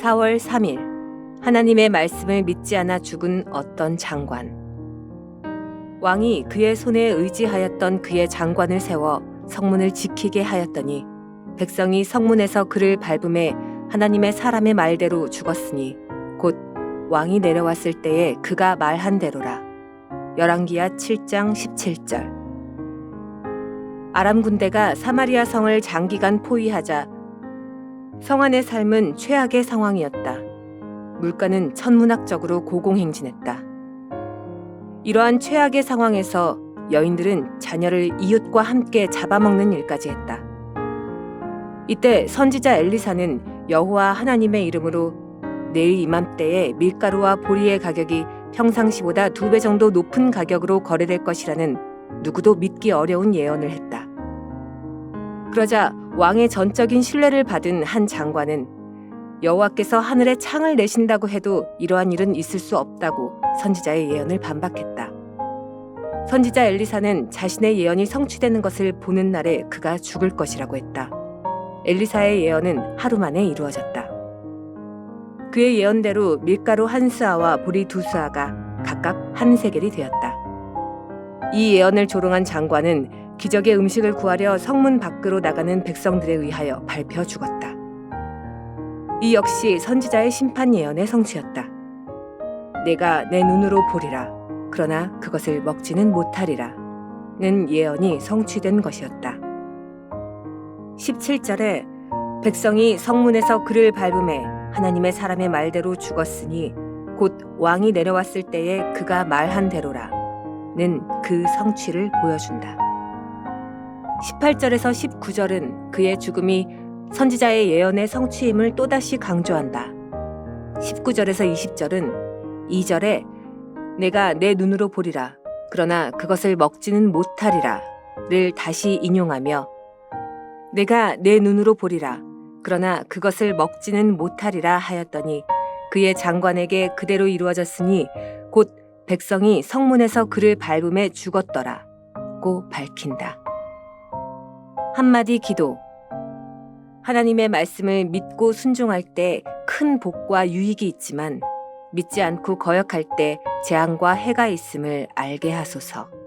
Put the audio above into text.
4월 3일. 하나님의 말씀을 믿지 않아 죽은 어떤 장관. 왕이 그의 손에 의지하였던 그의 장관을 세워 성문을 지키게 하였더니 백성이 성문에서 그를 밟음에 하나님의 사람의 말대로 죽었으니 곧 왕이 내려왔을 때에 그가 말한 대로라. 열왕기야 7장 17절. 아람 군대가 사마리아 성을 장기간 포위하자 성 안의 삶은 최악의 상황이었다. 물가는 천문학적으로 고공행진했다. 이러한 최악의 상황에서 여인들은 자녀를 이웃과 함께 잡아먹는 일까지 했다. 이때 선지자 엘리사는 여호와 하나님의 이름으로 내일 이맘때에 밀가루와 보리의 가격이 평상시보다 두 배 정도 높은 가격으로 거래될 것이라는 누구도 믿기 어려운 예언을 했다. 그러자 왕의 전적인 신뢰를 받은 한 장관은 여호와께서 하늘에 창을 내신다고 해도 이러한 일은 있을 수 없다고 선지자의 예언을 반박했다. 선지자 엘리사는 자신의 예언이 성취되는 것을 보는 날에 그가 죽을 것이라고 했다. 엘리사의 예언은 하루 만에 이루어졌다. 그의 예언대로 밀가루 한 스아와 보리 두 스아가 각각 한 세겔이 되었다. 이 예언을 조롱한 장관은 기적의 음식을 구하려 성문 밖으로 나가는 백성들에 의하여 밟혀 죽었다. 이 역시 선지자의 심판 예언의 성취였다. 내가 내 눈으로 보리라. 그러나 그것을 먹지는 못하리라. 는 예언이 성취된 것이었다. 17절에 백성이 성문에서 그를 밟음에 하나님의 사람의 말대로 죽었으니 곧 왕이 내려왔을 때에 그가 말한 대로라. 는 그 성취를 보여준다. 18절에서 19절은 그의 죽음이 선지자의 예언의 성취임을 또다시 강조한다. 19절에서 20절은 2절에 내가 내 눈으로 보리라. 그러나 그것을 먹지는 못하리라. 를 다시 인용하며 내가 내 눈으로 보리라. 그러나 그것을 먹지는 못하리라 하였더니 그의 장관에게 그대로 이루어졌으니 곧 백성이 성문에서 그를 밟음에 죽었더라. 고 밝힌다. 한마디 기도. 하나님의 말씀을 믿고 순종할 때 큰 복과 유익이 있지만 믿지 않고 거역할 때 재앙과 해가 있음을 알게 하소서.